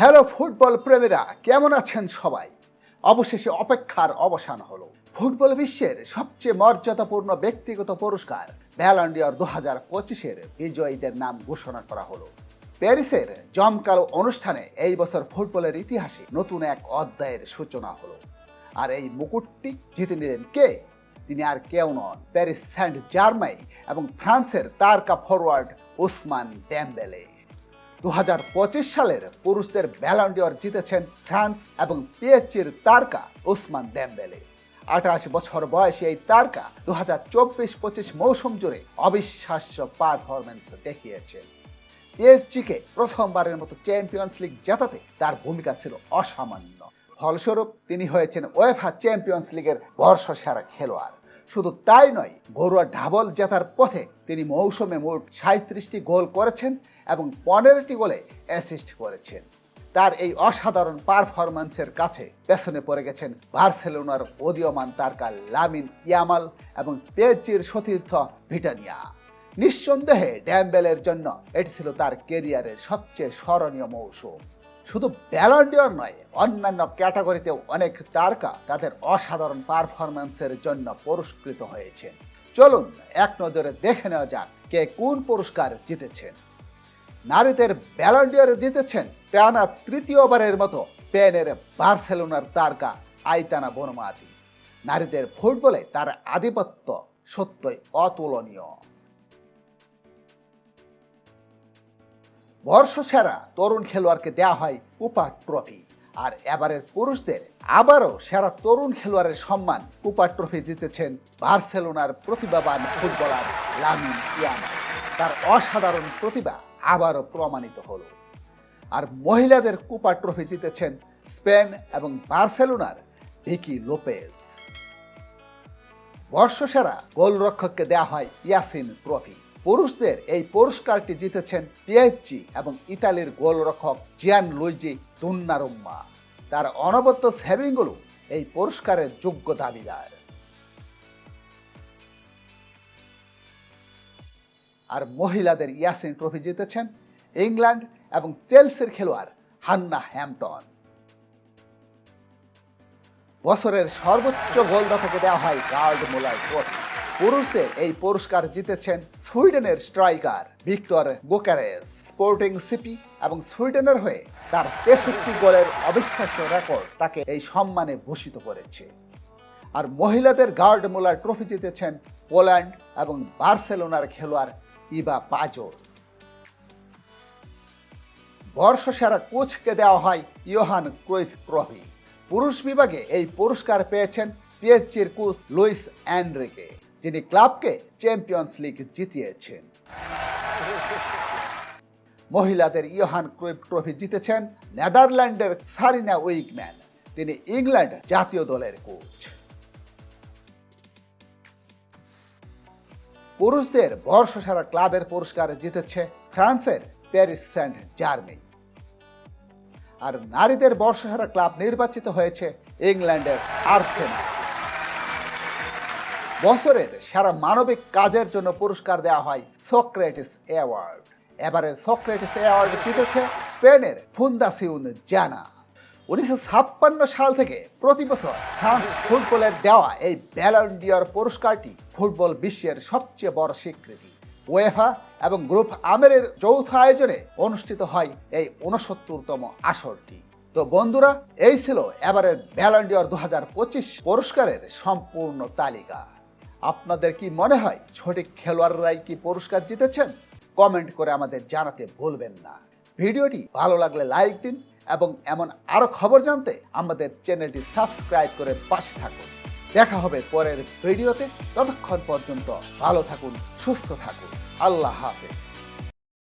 Hello football প্রেমীরা, কেমন আছেন সবাই? অবশেষে অপেক্ষার অবসান হলো। ফুটবল বিশ্বের সবচেয়ে মর্যাদাপূর্ণ ব্যক্তিগত পুরস্কার ব্যালন্ডিয়র দু হাজার পঁচিশের বিজয়ীদের নাম ঘোষণা করা হলো। প্যারিসের জমকালো অনুষ্ঠানে এই বছর ফুটবলের ইতিহাসে নতুন এক অধ্যায়ের সূচনা হলো। আর এই মুকুটটি জিতে নিলেন কে? তিনি আর কেউ নন, প্যারিস সেন্ট জার্মাই এবং ফ্রান্সের তারকা ফরওয়ার্ড উসমান ড্যাম্বেলে দু হাজার পঁচিশ সালের পুরুষদের ব্যালন্ডিয়র জিতেছেন ফ্রান্স এবং পিএচজির তারকা ওসমান ডেম্বেলে আঠাশ বছর বয়সী এই তারকা দু হাজার চব্বিশ পঁচিশ মৌসুম জুড়ে অবিশ্বাস্য পারফরমেন্স দেখিয়েছেন। পিএচজিকে প্রথমবারের মতো চ্যাম্পিয়ন্স লিগ জেতাতে তার ভূমিকা ছিল অসামান্য। ফলস্বরূপ তিনি হয়েছেন ওয়েফা চ্যাম্পিয়ন্স লিগের বর্ষসেরা খেলোয়াড়। শুধু তাই নয়, ঘরোয়া ডাবল জেতার পথে তিনি মৌসুমে মোট সাঁত্রিশটি গোল করেছেন এবং পনেরোটি গোলে অ্যাসিস্ট করেছেন। তার এই অসাধারণ পারফরম্যান্সের কাছে পেছনে পড়ে গেছেন বার্সেলোনার উদীয়মান তারকা লামিন ইয়ামাল এবং পেজির সতীর্থ ভিটানিয়া। নিঃসন্দেহে ড্যাম্বেলের জন্য এটি ছিল তার কেরিয়ারের সবচেয়ে স্মরণীয় মৌসুম। শুধু ব্যালন্ডিয়র নয়, অন্যান্য ক্যাটাগরিতেও অনেক তারকা তাদের অসাধারণ পারফরম্যান্সের জন্য পুরস্কৃত হয়েছেন। চলুন, এক নজরে দেখে নেওয়া যাক কে কোন পুরস্কার জিতেছেন। নারীদের ব্যালন্ডিয়রে জিতেছেন টানা তৃতীয়বারের মতো স্পেনের বার্সেলোনার তারকা আইতানা বনমাতি নারীদের ফুটবলে তার আধিপত্য সত্যই অতুলনীয়। বর্ষসেরা তরুণ খেলোয়াড়কে দেওয়া হয় কুপা ট্রফি, আর এবারের পুরুষদের আবারও সেরা তরুণ খেলোয়াড়ের সম্মান কুপা ট্রফি জিতেছেন বার্সেলোনার প্রতিভাবান ফুটবলার লামিন ইয়ামাল। তার অসাধারণ প্রতিভা আবারও প্রমাণিত হলো। আর মহিলাদের কুপা ট্রফি জিতেছেন স্পেন এবং বার্সেলোনার ভিকি লোপেজ। বর্ষসেরা গোলরক্ষককে দেওয়া হয় ইয়াসিন ট্রফি। পুরুষদের এই পুরস্কারটি জিতেছেন পিএইচজি এবং ইতালির গোলরক্ষক জিয়ান লুইজি দুন্নারুম্মা। তার অনবদ্য সেভিংগুলো এই পুরস্কারের যোগ্য দাবিদার। আর মহিলাদের ইয়াসিন ট্রফি জিতেছেন ইংল্যান্ড এবং চেলসির খেলোয়াড় হান্না হ্যাম্পটন। বছরের সর্বোচ্চ গোলদাতাকে দেওয়া হয় গার্ড মোলার ট্রফি পুরুষদের এই পুরস্কার জিতেছেন সুইডেনের striker Viktor Gyokeres Sporting CP এবং সুইডেনের হয়ে তার তেষট্টি গোলের অবিশ্বাস্য রেকর্ড তাকে এই সম্মানে ভূষিত করেছে। আর মহিলাদের গার্ড মোলার ট্রফি জিতেছেন পোল্যান্ড এবং বার্সেলোনার খেলোয়াড় ইবা পাজোর। বর্ষসেরা কোচকে দেওয়া হয় ইয়োহান ক্রুইফ ট্রফি পুরুষ বিভাগে এই পুরস্কার পেয়েছেন পিএচজির কোচ লুইস অ্যান্ড্রিকে যিনি ক্লাবকে চ্যাম্পিয়ন্স লিগ জিতিয়েছেন। মহিলাদের ইয়োহান ক্রুইফ ট্রফি জিতেছেন নেদারল্যান্ডের সারিনা উইকম্যান তিনি ইংল্যান্ড জাতীয় দলের কোচ। পুরুষদের বর্ষসেরা ক্লাবের পুরস্কার জিতেছে ফ্রান্সের প্যারিস সেন্ট জার্মি আর নারীদের বর্ষসেরা ক্লাব নির্বাচিত হয়েছে ইংল্যান্ডের আর্সেনাল। বছরের সেরা মানবিক কাজের জন্য পুরস্কার দেওয়া হয় সক্রেটিস অ্যাওয়ার্ড। এবারে সক্রেটিস অ্যাওয়ার্ড জিতেছে স্পেনের ফুন্দাসিউন জানা উনিশশো ছাপ্পান্ন সাল থেকে প্রতি বছর ফ্রান্স ফুটবলের দেওয়া এই পুরস্কারটি ফুটবল বিশ্বের সবচেয়ে বড় স্বীকৃতি। ওয়েফা এবং গ্রুপ আমেরের যৌথ আয়োজনে অনুষ্ঠিত হয় এই উনসত্তরতম আসরটি। তো বন্ধুরা, এই ছিল এবারের ব্যালন্ডিয়র দু হাজার পঁচিশ পুরস্কারের সম্পূর্ণ তালিকা। আপনাদের কি মনে হয়, সঠিক খেলোয়াড়রাই কি পুরস্কার জিতেছেন? কমেন্ট করে আমাদের জানাতে ভুলবেন না। ভিডিওটি ভালো লাগলে লাইক দিন এবং এমন আরও খবর জানতে আমাদের চ্যানেলটি সাবস্ক্রাইব করে পাশে থাকুন। দেখা হবে পরের ভিডিওতে। ততক্ষণ পর্যন্ত ভালো থাকুন, সুস্থ থাকুন। আল্লাহ হাফেজ।